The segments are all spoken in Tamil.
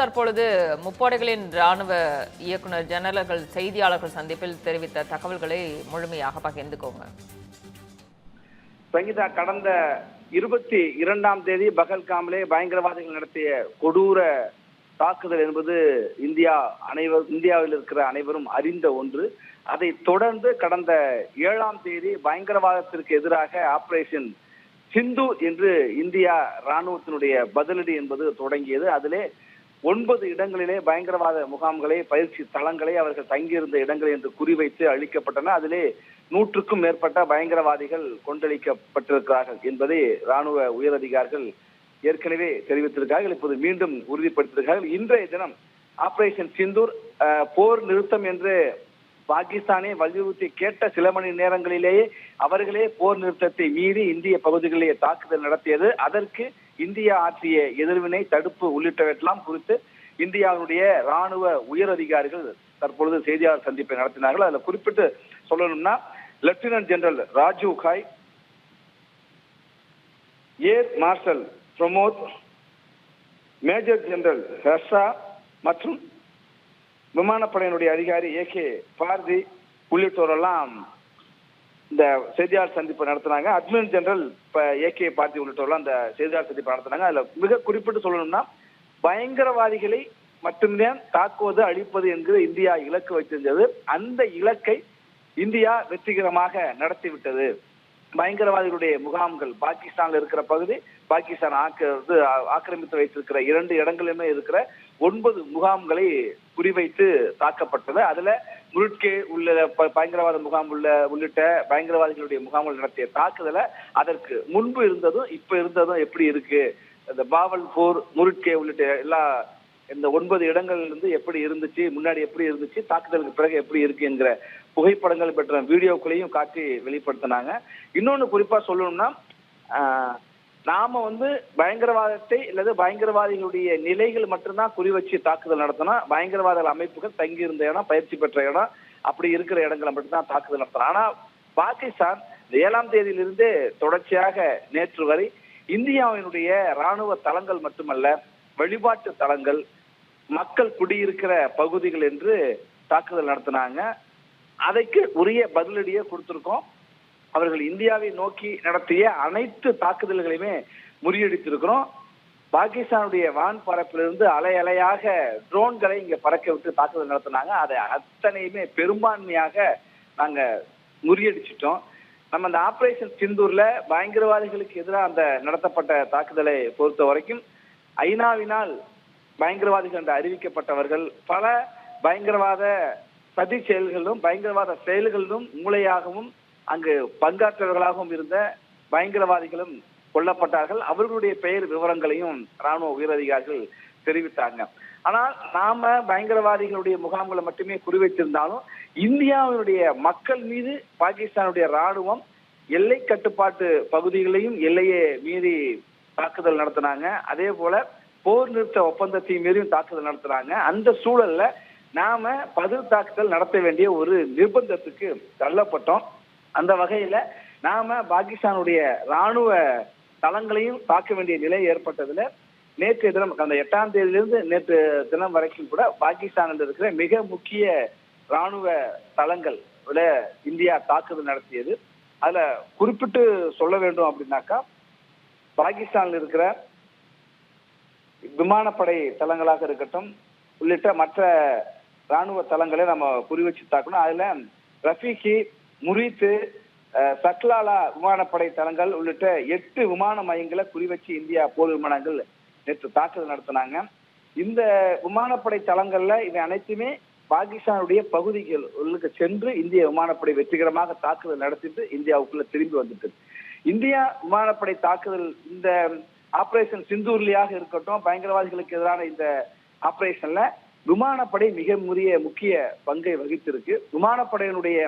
தற்பொழுது முப்படைகளின் ராணுவ இயக்குனர் ஜெனரல்கள் செய்தியாளர்கள் சந்திப்பில் தெரிவித்த தகவல்களை முழுமையாக பகிர்ந்துக்கோங்க. சங்கீதா கடந்த இருபத்தி இரண்டாம் தேதி பகல்காமிலே பயங்கரவாதிகள் நடத்திய கொடூர தாக்குதல் என்பது இந்தியா அனைவர் இந்தியாவில் இருக்கிற அனைவரும் அறிந்த ஒன்று. அதை தொடர்ந்து கடந்த ஏழாம் தேதி பயங்கரவாதத்திற்கு எதிராக ஆபரேஷன் சிந்து என்று இந்தியா ராணுவத்தினுடைய பதிலடி என்பது தொடங்கியது. அதிலே ஒன்பது இடங்களிலே பயங்கரவாத முகாம்களை பயிற்சி தளங்களை அவர்கள் தங்கியிருந்த இடங்கள் என்று குறிவைத்து அழிக்கப்பட்டன அதிலே நூற்றுக்கும் மேற்பட்ட பயங்கரவாதிகள் கொண்டளிக்கப்பட்டிருக்கிறார்கள் என்பதை ராணுவ உயரதிகாரிகள் ஏற்கனவே தெரிவித்திருக்கிறார்கள். இப்போது மீண்டும் உறுதிப்படுத்தியிருக்கிறார்கள். இன்றைய தினம் ஆபரேஷன் சிந்தூர் போர் நிறுத்தம் என்று பாகிஸ்தானை வலியுறுத்தி கேட்ட சில மணி நேரங்களிலேயே அவர்களே போர் நிறுத்தத்தை மீறி இந்திய பகுதிகளிலே தாக்குதல் நடத்தியது. அதற்கு இந்தியா ஆற்றிய எதிர்வினை தடுப்பு உள்ளிட்டவற்றெல்லாம் குறித்து இந்தியாவுடைய ராணுவ உயர் அதிகாரிகள் தற்பொழுது செய்தியாளர் சந்திப்பை நடத்தினார்கள். அதுல குறிப்பிட்டு சொல்லணும்னா lieutenant general Rajiv Ghai air marshal Pramod major general Harsha மற்றும் விமானப்படையினுடைய அதிகாரி ஏ கே பாரதி உள்ளிட்டோரெல்லாம் இந்த செய்தியாளர் சந்திப்பு நடத்தினாங்க. அட்மிரல் ஜெனரல் இப்ப ஏ கே பாரதி உள்ளிட்டவர்கள் அந்த செய்தியாளர் சந்திப்பு நடத்தினாங்க. அதுல மிக குறிப்பிட்டு சொல்லணும்னா பயங்கரவாதிகளை மட்டும்தான் தாக்குவது அழிப்பது என்கிற இந்தியா இலக்கு வைத்திருந்தது. அந்த இலக்கை இந்தியா வெற்றிகரமாக நடத்திவிட்டது. பயங்கரவாதிகளுடைய முகாம்கள் பாகிஸ்தான்ல இருக்கிற பகுதி பாகிஸ்தான் ஆக்கிறது இது ஆக்கிரமித்து வைத்திருக்கிற இரண்டு இடங்களிலுமே இருக்கிற ஒன்பது முகாம்களை குறிவைத்து தாக்கப்பட்டது. அதுல முருட்கே உள்ள ப- பயங்கரவாத முகாம் உள்ள உள்ளிட்ட பயங்கரவாதிகளுடைய முகாம்கள் நடத்திய தாக்குதலை அதற்கு முன்பு இருந்ததும் இப்ப இருந்ததும் எப்படி இருக்கு? இந்த பாவல் போர் முருட்கே உள்ளிட்ட எல்லா இந்த ஒன்பது இடங்கள்ல இருந்து எப்படி இருந்துச்சு முன்னாடி எப்படி இருந்துச்சு தாக்குதலுக்கு பிறகு எப்படி இருக்குங்கிற புகைப்படங்கள் பெற்ற வீடியோக்களையும் காட்டி வெளிப்படுத்தினாங்க. இன்னொன்னு குறிப்பா சொல்லணும்னா நாம வந்து பயங்கரவாதத்தை அல்லது பயங்கரவாதிகளுடைய நிலைகள் மட்டும்தான் குறி வச்சு தாக்குதல் நடத்தினா பயங்கரவாத அமைப்புகள் தங்கியிருந்த இடம் பயிற்சி பெற்ற இடம் அப்படி இருக்கிற இடங்களை மட்டும்தான் தாக்குதல் நடத்தணும். ஆனா பாகிஸ்தான் ஏழாம் தேதியிலிருந்தே தொடர்ச்சியாக நேற்று வரை இந்தியாவினுடைய ராணுவ தளங்கள் மட்டுமல்ல வழிபாட்டு தளங்கள் மக்கள் குடியிருக்கிற பகுதிகள் என்று தாக்குதல் நடத்தினாங்க. அதைக்கு உரிய பதிலடியை கொடுத்திருக்கோம். அவர்கள் இந்தியாவை நோக்கி நடத்திய அனைத்து தாக்குதல்களையுமே முறியடித்திருக்கிறோம். பாகிஸ்தானுடைய வான் பரப்பிலிருந்து அலை அலையாக ட்ரோன்களை இங்க பறக்க விட்டு தாக்குதல் நடத்தினாங்க. அதை அத்தனையுமே பெரும்பான்மையாக நாங்க முறியடிச்சிட்டோம். நம்ம அந்த ஆபரேஷன் சிந்தூர்ல பயங்கரவாதிகளுக்கு எதிராக அந்த நடத்தப்பட்ட தாக்குதலை பொறுத்த வரைக்கும் ஐநாவினால் பயங்கரவாதிகள் என்று அறிவிக்கப்பட்டவர்கள் பல பயங்கரவாத சதி செயல்களிலும் பயங்கரவாத செயல்களிலும் மூளையாகவும் அங்கு பங்காற்றவர்களாகவும் இருந்த பயங்கரவாதிகளும் கொல்லப்பட்டார்கள். அவர்களுடைய பெயர் விவரங்களையும் ராணுவ உயரதிகாரிகள் தெரிவித்தாங்க. ஆனால் நாம பயங்கரவாதிகளுடைய முகாம்களை மட்டுமே குறிவைத்திருந்தாலும் இந்தியாவினுடைய மக்கள் மீது பாகிஸ்தானுடைய ராணுவம் எல்லை கட்டுப்பாட்டு பகுதிகளையும் எல்லையை மீறி தாக்குதல் நடத்தினாங்க. அதே போல போர் நிறுத்த ஒப்பந்தத்தையும் மீறியும் தாக்குதல் நடத்துறாங்க அந்த சூழல்ல நாம பதில் தாக்குதல் நடத்த வேண்டிய ஒரு நிர்பந்தத்துக்கு தள்ளப்பட்டோம். அந்த வகையில நாம பாகிஸ்தானுடைய ராணுவ தளங்களையும் தாக்க வேண்டிய நிலை ஏற்பட்டதுல நேற்று தினம் அந்த எட்டாம் தேதியிலிருந்து நேற்று தினம் வரைக்கும் கூட பாகிஸ்தானில் இருக்கிற மிக முக்கிய ராணுவ தளங்கள் இந்தியா தாக்குதல் நடத்தியது. அதுல குறிப்பிட்டு சொல்ல வேண்டும் அப்படின்னாக்கா பாகிஸ்தானில் இருக்கிற விமானப்படை தளங்களாக இருக்கட்டும் உள்ளிட்ட மற்ற ராணுவ தளங்களை நம்ம குறி வச்சு தாக்கணும். அதுல ரஃபீகி முரீத்து சக்லாலா விமானப்படை தளங்கள் உள்ளிட்ட எட்டு விமான மையங்களை குறிவச்சு இந்தியா போர் விமானங்கள் நேற்று தாக்குதல் நடத்தினாங்க. இந்த விமானப்படை தளங்கள்ல இவை அனைத்துமே பாகிஸ்தானுடைய பகுதிகளுக்கு சென்று இந்திய விமானப்படை வெற்றிகரமாக தாக்குதல் நடத்திட்டு இந்தியாவுக்குள்ள திரும்பி வந்துட்டு. இந்தியா விமானப்படை தாக்குதல் இந்த ஆபரேஷன் சிந்தூர்லியாக இருக்கட்டும் பயங்கரவாதிகளுக்கு எதிரான இந்த ஆபரேஷன்ல விமானப்படை மிக முறிய முக்கிய பங்கை வகித்திருக்கு. விமானப்படையினுடைய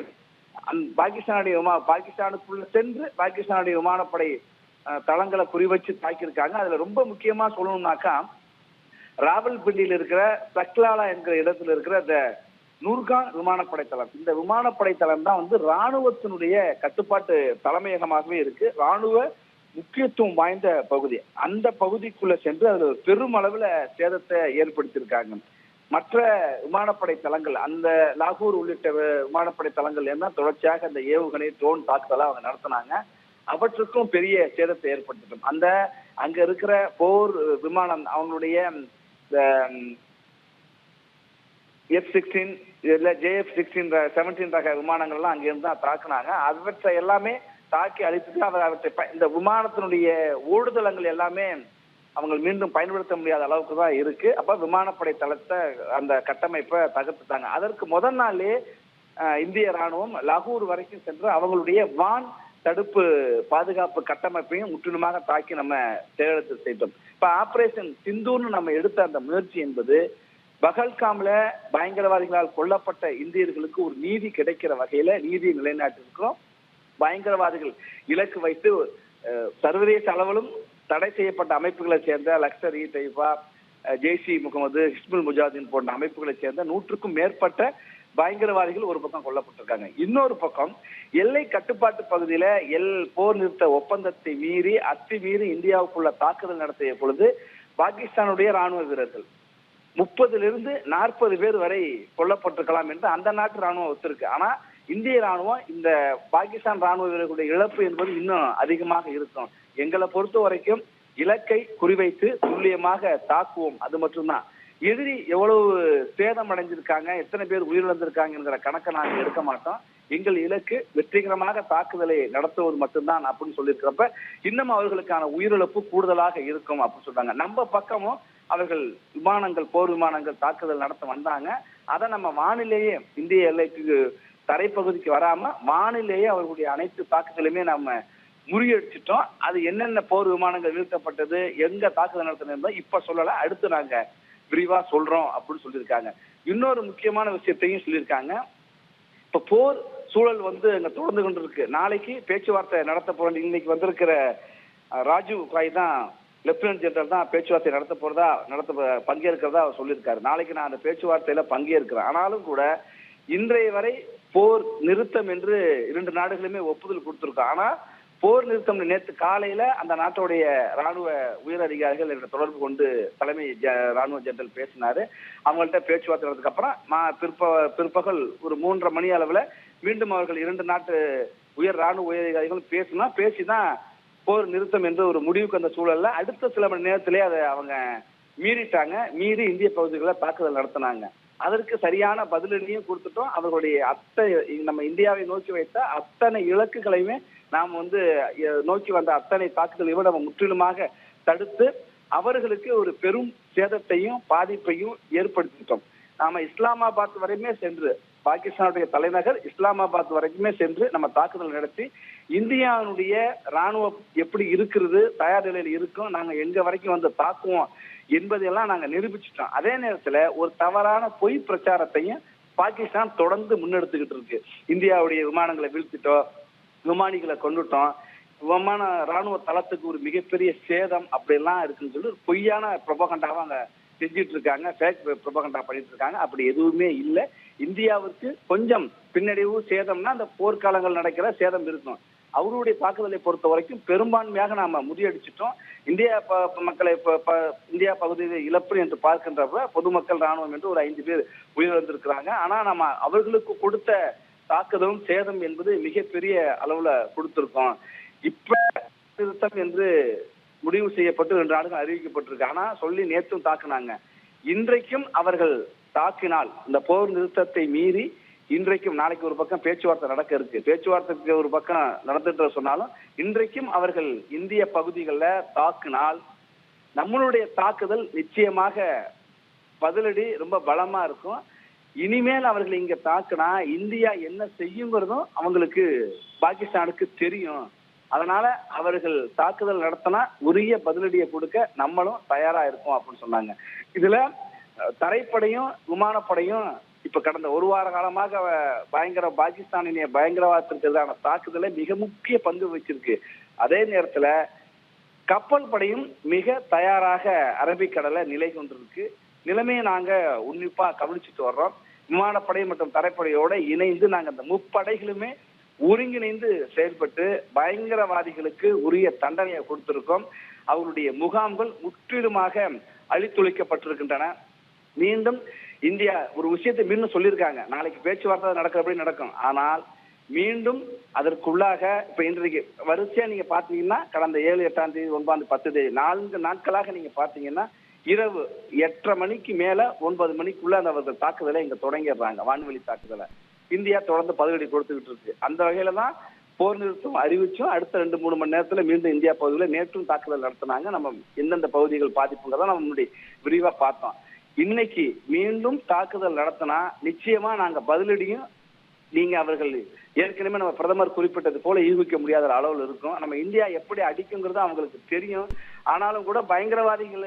பாகிஸ்தானுடைய விமா பாகிஸ்தானுக்குள்ள சென்று பாகிஸ்தானுடைய விமானப்படை தளங்களை குறிவச்சு தாக்கியிருக்காங்க. அதுல ரொம்ப முக்கியமா சொல்லணும்னாக்கா ராவல்பிண்டியில் இருக்கிற சக்லாலா என்கிற இடத்துல இருக்கிற இந்த நூர்கான் விமானப்படை தளம். இந்த விமானப்படை தளம் தான் வந்து ராணுவத்தினுடைய கட்டுப்பாட்டு தலைமையகமாகவே இருக்கு. ராணுவ முக்கியத்துவம் வாய்ந்த பகுதி. அந்த பகுதிக்குள்ள சென்று அதுல ஒரு பெரும் அளவுல சேதத்தை ஏற்படுத்தியிருக்காங்க. மற்ற விமானப்படை தளங்கள் அந்த லாகூர் உள்ளிட்ட விமானப்படை தளங்கள் என்ன தொடர்ச்சியாக அந்த ஏவுகணை ட்ரோன் தாக்குதலாக அவங்க நடத்தினாங்க. அவற்றுக்கும் பெரிய சேதத்தை ஏற்படுத்திட்டோம் அந்த அங்க இருக்கிற போர் விமானம் அவங்களுடைய இந்த எஃப் சிக்ஸ்டீன் இல்ல ஜேஎஃப் சிக்ஸ்டீன் செவன்டீன் ரக விமானங்கள்லாம் அங்கிருந்து தான் தாக்குனாங்க. அவற்றை எல்லாமே தாக்கி அழித்துட்டு அவர் அவற்றை ப- இந்த விமானத்தினுடைய ஓடுதளங்கள் எல்லாமே அவங்க மீண்டும் பயன்படுத்த முடியாத அளவுக்கு தான் இருக்கு. அப்ப விமானப்படை தளத்தை அந்த கட்டமைப்பை தகர்த்துட்டாங்க. அதற்கு முதல் நாளே இந்திய ராணுவம் லாகூர் வரைக்கும் சென்று அவங்களுடைய வான் தடுப்பு பாதுகாப்பு கட்டமைப்பையும் முற்றிலுமாக தாக்கி நம்ம செயலெடுத்து செய்தோம் இப்ப ஆபரேஷன் சிந்துன்னு நம்ம எடுத்த அந்த முயற்சி என்பது பகல்காம்ல பயங்கரவாதிகளால் கொல்லப்பட்ட இந்தியர்களுக்கு ஒரு நீதி கிடைக்கிற வகையில நீதியை நிலைநாட்டிருக்கிறோம் பயங்கரவாதிகள் இலக்கு வைத்து சர்வதேச அளவிலும் தடை செய்யப்பட்ட அமைப்புகளை சேர்ந்த லக்சர் இ தைபா ஜெய்சி முகமது ஹிஸ்புல் முஜாதீன் போன்ற அமைப்புகளை சேர்ந்த நூற்றுக்கும் மேற்பட்ட பயங்கரவாதிகள் ஒரு பக்கம் கொல்லப்பட்டிருக்காங்க. இன்னொரு பக்கம் எல்லை கட்டுப்பாட்டு பகுதியில எல் போர் நிறுத்த ஒப்பந்தத்தை மீறி அத்துமீறி இந்தியாவுக்குள்ள தாக்குதல் நடத்திய பொழுது பாகிஸ்தானுடைய ராணுவ வீரர்கள் முப்பதிலிருந்து நாற்பது பேர் வரை கொல்லப்பட்டிருக்கலாம் என்று அந்த நாட்டு ராணுவம் ஒத்துருக்கு. ஆனா இந்திய ராணுவம் இந்த பாகிஸ்தான் ராணுவ வீரர்களுடைய இழப்பு என்பது இன்னும் அதிகமாக இருக்கும். எங்களை பொறுத்த வரைக்கும் இலக்கை குறிவைத்து துல்லியமாக தாக்குவோம். அது மட்டும்தான். எதிரி எவ்வளவு சேதம் அடைஞ்சிருக்காங்க எத்தனை பேர் உயிரிழந்திருக்காங்கிற கணக்கை நாங்கள் எடுக்க மாட்டோம். எங்கள் இலக்கு வெற்றிகரமாக தாக்குதலை நடத்துவது மட்டும்தான் அப்படின்னு சொல்லியிருக்கிறப்ப இன்னும் அவர்களுக்கான உயிரிழப்பு கூடுதலாக இருக்கும் அப்படின்னு சொல்றாங்க. நம்ம பக்கமும் அவர்கள் விமானங்கள் போர் விமானங்கள் தாக்குதல் நடத்த வந்தாங்க. அதை நம்ம வானிலேயே இந்திய எல்லைக்கு தரைப்பகுதிக்கு வராம வானிலேயே அவர்களுடைய அனைத்து தாக்குதலுமே நம்ம முறியடிச்சிட்டோம். அது என்னென்ன போர் விமானங்கள் வீழ்த்தப்பட்டது எங்க தாக்குதல் நடத்தினது இப்ப சொல்லல. அடுத்து நாங்க விரிவா சொல்றோம் அப்படின்னு சொல்லியிருக்காங்க. இன்னொரு முக்கியமான விஷயத்தையும் சொல்லியிருக்காங்க. இப்ப போர் சூழல் வந்து அங்க தொடர்ந்து கொண்டு இருக்கு நாளைக்கு பேச்சுவார்த்தை நடத்த போற இன்னைக்கு வந்திருக்கிற ராஜீவ் காய் தான் லெப்டினன்ட் ஜெனரல் தான் பேச்சுவார்த்தை நடத்த போறதா நடத்த பங்கேற்கிறதா அவர் சொல்லியிருக்காரு. நாளைக்கு நான் அந்த பேச்சுவார்த்தையில பங்கேற்கிறேன். ஆனாலும் கூட இன்றைய வரை போர் நிறுத்தம் என்று இரண்டு நாடுகளுமே ஒப்புதல் கொடுத்திருக்கோம். ஆனா போர் நிறுத்தம் நேற்று காலையில அந்த நாட்டுடைய ராணுவ உயர் அதிகாரிகள் என்ற தொடர்பு கொண்டு தலைமை ராணுவ ஜெனரல் பேசினாரு. அவங்கள்ட்ட பேச்சுவார்த்தை நடந்ததுக்கு அப்புறம் மா- பிற்ப பிற்பகல் ஒரு மூன்றரை மணி அளவுல மீண்டும் அவர்கள் இரண்டு நாட்டு உயர் ராணுவ உயர் அதிகாரிகளும் பேசினா பேசிதான் போர் நிறுத்தம் என்று ஒரு முடிவுக்கு அந்த சூழல்ல அடுத்த சில மணி நேரத்திலே அதை அவங்க மீறிட்டாங்க. மீறி இந்திய பகுதிகளில் தாக்குதல் நடத்தினாங்க. அதற்கு சரியான பதிலடியும் கொடுத்துட்டோம். அவர்களுடைய அத்தை நம்ம இந்தியாவை நோக்கி வைத்த அத்தனை இலக்குகளையுமே நாம் வந்து நோக்கி வந்த அத்தனை தாக்குதலையும் நம்ம முற்றிலுமாக தடுத்து அவர்களுக்கு ஒரு பெரும் சேதத்தையும் பாதிப்பையும் ஏற்படுத்திட்டோம். நாம இஸ்லாமாபாத் வரையுமே சென்று பாகிஸ்தானுடைய தலைநகர் இஸ்லாமாபாத் வரைக்குமே சென்று நம்ம தாக்குதல் நடத்தி இந்தியாவுடைய ராணுவம் எப்படி இருக்கிறது தயார் நிலையில் இருக்கும் நாங்க எங்க வரைக்கும் வந்து தாக்குவோம் என்பதையெல்லாம் நாங்க நிரூபிச்சிட்டோம். அதே நேரத்துல ஒரு தவறான பொய் பிரச்சாரத்தையும் பாகிஸ்தான் தொடர்ந்து முன்னெடுத்துக்கிட்டு இருக்கு. இந்தியாவுடைய விமானங்களை வீழ்த்திட்டோம் விமானிகளை கொண்டுட்டோம். விமான ராணுவ தளத்துக்கு ஒரு மிகப்பெரிய சேதம் அப்படிலாம் இருக்குன்னு சொல்லி ஒரு பொய்யான பிரபகண்டாவை அங்க செஞ்சிட்டு இருக்காங்க ஃபேக் ப்ரொபகண்டா பண்ணிட்டு இருக்காங்க அப்படி எதுவுமே இல்லை. இந்தியாவுக்கு கொஞ்சம் பின்னடைவு சேதம்னா அந்த போர்க்காலங்கள் நடக்கிற சேதம் இருக்கும். அவருடைய தாக்குதலை பொறுத்த வரைக்கும் பெரும்பான்மையாக நாம முறியடிச்சிட்டோம். இந்தியா ப- மக்களை ப- இந்தியா பகுதியில் இழப்பு என்று பார்க்கின்றப்ப பொதுமக்கள் ராணுவம் என்று ஒரு ஐந்து பேர் உயிரிழந்திருக்கிறாங்க. ஆனா நம்ம அவர்களுக்கு கொடுத்த தாக்குதலும் சேதம் என்பது மிகப்பெரிய அளவுல கொடுத்திருக்கோம். இப்ப திருத்தம் என்று முடிவு செய்யப்பட்டு ரெண்டு நாடுகள் அறிவிக்கப்பட்டிருக்கு. ஆனா சொல்லி நேற்றும் தாக்குனாங்க. இன்றைக்கும் அவர்கள் தாக்கினால் இந்த போர் நிறுத்தத்தை மீறி இன்றைக்கும் நாளைக்கு ஒரு பக்கம் பேச்சுவார்த்தை நடக்க இருக்கு. பேச்சுவார்த்தைக்கு ஒரு பக்கம் நடந்துட்டு சொன்னாலும் இன்றைக்கும் அவர்கள் இந்திய பகுதிகளில் தாக்கினால் நம்மளுடைய தாக்குதல் நிச்சயமாக பதிலடி ரொம்ப பலமா இருக்கும். இனிமேல் அவர்கள் இங்க தாக்குனா இந்தியா என்ன செய்யுங்கிறதும் அவங்களுக்கு பாகிஸ்தானுக்கு தெரியும். அதனால அவர்கள் தாக்குதல் நடத்தினா உரிய பதிலடியை கொடுக்க நம்மளும் தயாரா இருக்கோம் அப்படின்னு சொன்னாங்க. இதுல தரைப்படையும் விமானப்படையும் இப்ப கடந்த ஒரு வார காலமாக பயங்கர பாகிஸ்தானிய பயங்கரவாதத்திற்கு எதிரான தாக்குதலை மிக முக்கிய பங்கு வச்சிருக்கு அதே நேரத்துல கப்பல் படையும் மிக தயாராக அரபிக்கடலை நிலை கொண்டிருக்கு. நிலைமையை நாங்க உன்னிப்பா கவனிச்சுட்டு வர்றோம். விமானப்படை மற்றும் தரைப்படையோட இணைந்து நாங்க அந்த முப்படைகளுமே ஒருங்கிணைந்து செயல்பட்டு பயங்கரவாதிகளுக்கு உரிய தண்டனையை கொடுத்திருக்கோம். அவருடைய முகாம்கள் முற்றிலுமாக அழித்துழைக்கப்பட்டிருக்கின்றன. மீண்டும் இந்தியா ஒரு விஷயத்தை மீண்டும் சொல்லியிருக்காங்க. நாளைக்கு பேச்சுவார்த்தை நடக்கிறபடி நடக்கும். ஆனால் மீண்டும் அதற்குள்ளாக இப்ப இன்றைக்கு வரிசையா நீங்க பாத்தீங்கன்னா கடந்த ஏழு எட்டாம் தேதி ஒன்பதாம் தேதி பத்து தேதி நான்கு நாட்களாக நீங்க பாத்தீங்கன்னா இரவு எட்டரை மணிக்கு மேல ஒன்பது மணிக்குள்ள அந்த அவர்கள் தாக்குதலை இங்க தொடங்கிடுறாங்க. வான்வெளி தாக்குதலை. இந்தியா தொடர்ந்து பதிலடி கொடுத்துக்கிட்டு இருக்கு. அந்த வகையில தான் போர் நிறுத்தம் அறிவிச்சும் அடுத்த ரெண்டு மூணு மணி நேரத்துல மீண்டும் இந்தியா பகுதியில் நேற்றும் தாக்குதல் நடத்தினாங்க. நம்ம எந்தெந்த பகுதிகள் பாதிப்புங்கிறத நம்ம முன்னாடி விரிவா பார்த்தோம். இன்னைக்கு மீண்டும் தாக்குதல் நடத்தினா நிச்சயமா நாங்க பதிலடியும் நீங்க அவர்கள் ஏற்கனவே நம்ம பிரதமர் குறிப்பிட்டது போல யூகிக்க முடியாத அளவில் இருக்கும். நம்ம இந்தியா எப்படி அடிக்குங்கிறது அவங்களுக்கு தெரியும். ஆனாலும் கூட பயங்கரவாதிகள்